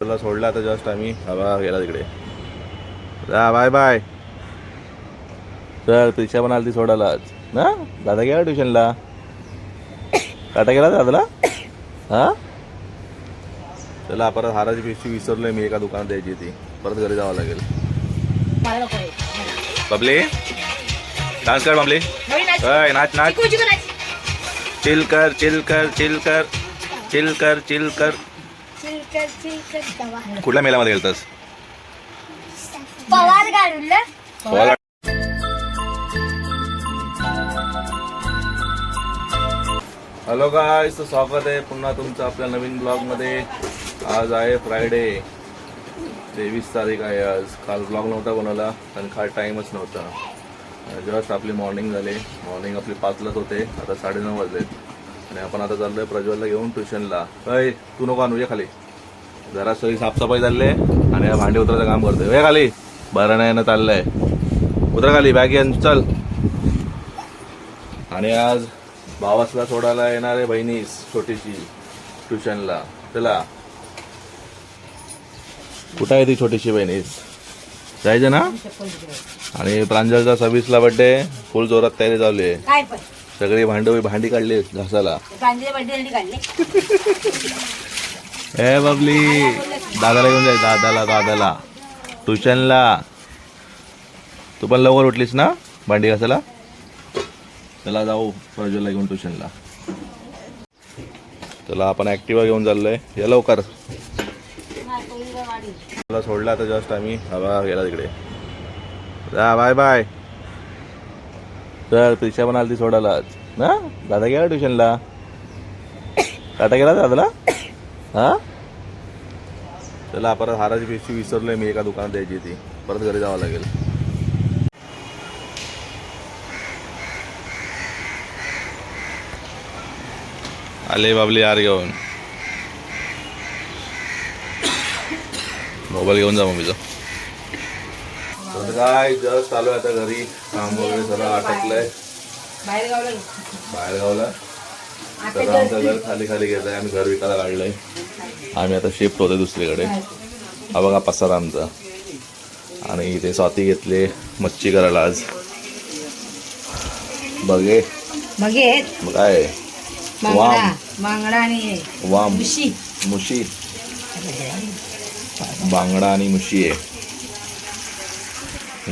तुला सोडला आता जस्ट आम्ही. हवा गेला तिकडे. जा बाय बाय चल प्रिक्षा पण आली ती सोडायला आज. ना? दादा गेला ट्युशनला? टाटा गेला दादाला हा? चला परत हाराची पिशवी विसरलोय मी एका दुकानात द्यायची ती परत घरी जावं लागेल. बबले? डान्स कर बबले. होय नाच. नाच. चिल कर चिल कर चिल कर चिल कर चिल कर. दवा कुठल्या मेलामध्ये गेलतास? पवार गाडूला. पवार हॅलो गायस तर स्वागत आहे पुन्हा तुमचं आपल्या नवीन ब्लॉगमध्ये आज आहे फ्रायडे तेवीस तारीख आहे आज. काल ब्लॉग नव्हता कोणाला आणि काल टाईमच नव्हता. जस्ट आपली मॉर्निंग झाली. मॉर्निंग आपली पाचलाच होते. आता साडेनऊ वाजलेत. आणि आपण आता चाललोय प्रज्वलला घेऊन ट्युशनला अय तू नको आणू ये खाली. जरा सगळी साफसफाई चालली आहे आणि हा भांडी उतरायचं काम करतोय. हे खाली. बरं नाही ना चाललंय. उतरा खाली बॅग घेऊन चल. आणि आज भावासला सोडायला येणार आहे बहिणीस छोटीशी ट्युशनला. चला. कुठं आहे ती छोटीशी बहिणीस? जायचं ना? आणि प्रांजलचा सव्वीसला बड्डे फुल जोरात तयारी चालू आहे. सगळी भांडी भांडी काढली घासाला ए बबली. दादाला घेऊन जाय दादाला दादाला. ट्युशनला तू पण लवकर उठलीस ना भांडी घासायला? चला जाऊ प्रज्वलला घेऊन ट्युशनला चला आपण ॲक्टिवा घेऊन चाललोय. या लवकर. तुला सोडला आता जस्ट आम्ही. हवा गेला तिकडे. जा बाय बाय. चल प्रिक्षा पण आली ती सोडायला. ना दादा गेला ट्युशनला? टाटा गेला दादाला? हा? चला परत हाराची पिशवी विसरलोय मी एका दुकानात द्यायची ती परत घरी जावं लागेल. आले बाबली यार घेऊन. मोबाईल घेऊन जा मम्मीचा. तर काय जस्ट आलो आता घरी. काम वगैरे सगळं गावला बाहेर गावला तर आमचं घर खाली खाली घेत आहे आम्ही घर विकायला काढलंय आम्ही आता शिफ्ट होतोय दुसरीकडे. हा बघा पसारा आमचा. आणि इथे स्वाती घेतले मच्छी करायला आज. बघे. काय? बांगडा. वाम. बांगडा आणि वाम. मुशी. मुशी. बांगडा आणि मुशी आहे.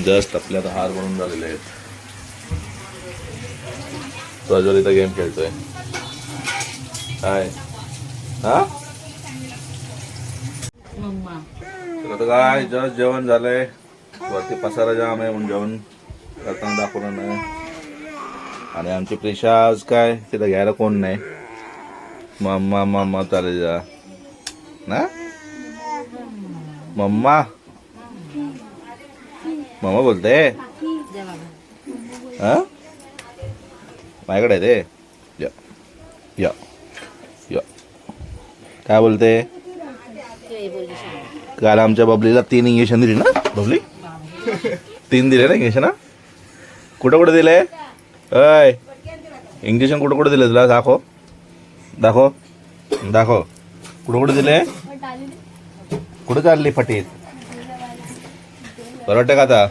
जस्ट आपल्या आता हार बनून झालेले आहेत. प्रज्वल इथं गेम खेळतोय. काय हा? काय जस्ट जेवण झालंय. वरती पसारा जाम आहे म्हणून जेवण करताना दाखवलं नाही. आणि आमची प्रिशा आज काय तिथं घ्यायला कोण नाही. मम्मा मम्मा चालेल जा. ना? मम्मा? मम्मा बोलते? हा? माझ्याकडे आहे ते. या. या. काय बोलते? काल आमच्या बबलीला तीन इंजेक्शन दिली ना बबली? तीन दिले ना इंजेक्शन हा? कुठं कुठं दिले? अय इंजेक्शन कुठं कुठं दिले तुला दाखव. दाखव. दाखव. कुठं कुठं दिले? कुठं चालली फटीत बरं वाटतं का आता?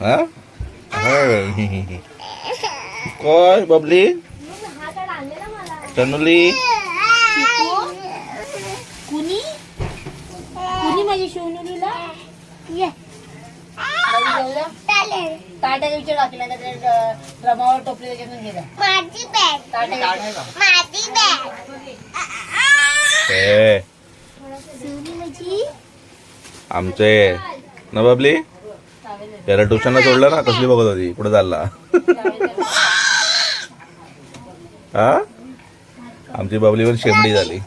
हा? हा. काय बबली. तनुली कुणी कुणी माझी शिवनुलीला ये ताट्याचा विचार टाकला त्या ड्रमावर टोपली त्याच्यातून गेला माझी बॅग ताट्या माझी बॅग ए. शिवनी माझी आमचे. ना बाबली? त्याला ट्युशनला सोडलं ना कसली बघत होती? कुठं चालला? हा? आमची बाबली पण शेंबडी झाली.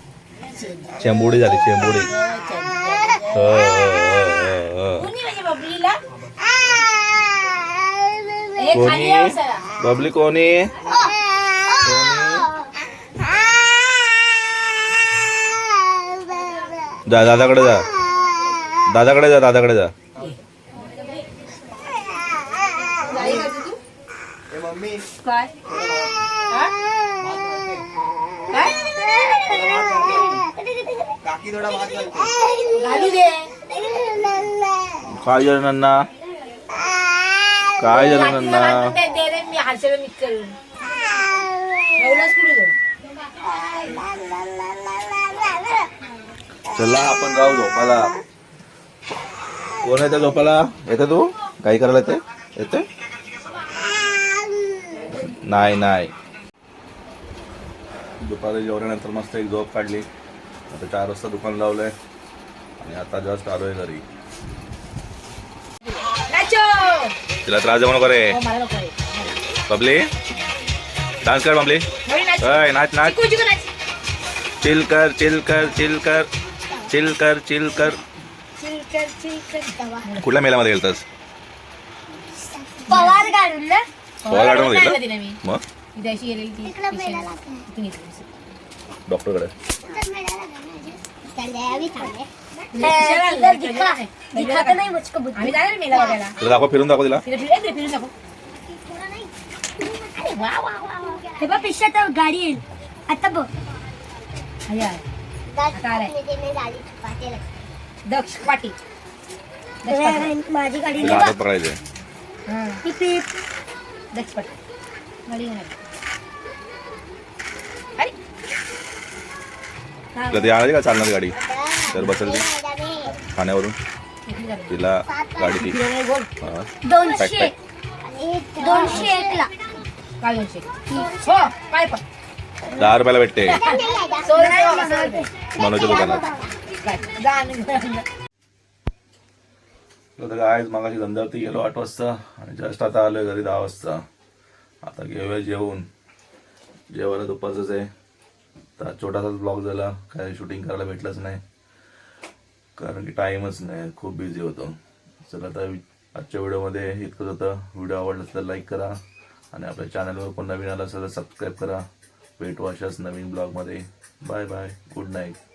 शेंबुडी झाली शेंबुडी. हो, हो, हो. कुणी. बाबली कोणी? जा दादाकडे जा. दादाकडे जा दादाकडे जा. काय? काय? काय झालं नन्ना मी हर्षला मिक्स करून. एवढाच कुठे चला आपण जाऊ झोपाला कोण येतं झोपाला येतं तू? काही करायला येते? येते? नाही नाही. दुपारी जेवल्यानंतर मस्त एक झोप काढली. आता चार वाजता दुकान लावलंय. आणि आता जस्ट आलोय घरी. तिला त्रास देऊ नको रे. हो नको आहे. बबली डान्स कर बबली. होय, नाच. नाच. चिल कर चिल कर चिल कर चिल कर चिल कर चिलकर चिलकर कुठल्या मेलामध्ये गेलतास? पवार काढून ना? पवार गार्डनमध्ये गेला मग. डॉक्टरकडे. नाही मुझको बुद्धि. आम्ही जाणार मेला बघायला तिला दाखव फिरून दाखव तिला. फिरून दाखव. हे बघ पिशा गाडी येईल. आता बघ. या. दक्ष पाटी दक्ष पाटी माझी गाडी तिला हातात पकडायचे हा, दक्ष पाटी गाडी घेऊन आली. अरे. तिला ती आणायची का चालणार गाडी? तर बसेल ती. ठाण्यावरून. तिला गाडी ती. हा. दोनशे दोनशे एकला. हो दहा रुपयाला भेटते. मनोच्या दुकानात. काय? जा आणि जा. तर काय मागाशी धंद्यावरती गेलो आठ वाजता आणि जस्ट आता आलोय घरी दहा वाजता. आता घेऊया जेवून. जेवायला दुपारचंच आहे. तर छोटासाच ब्लॉग झाला. काय शूटिंग करायला भेटलंच नाही. कारण की टाईमच नाही खूप बिझी होतो. चला आता आजच्या व्हिडिओमध्ये इतकंच होतं. व्हिडिओ आवडला तर लाईक करा आणि आपल्या चॅनलवर पण नवीन आला असेल तर सबस्क्राईब करा. भेटू अशाच नवीन ब्लॉगमध्ये. Bye bye. Good night.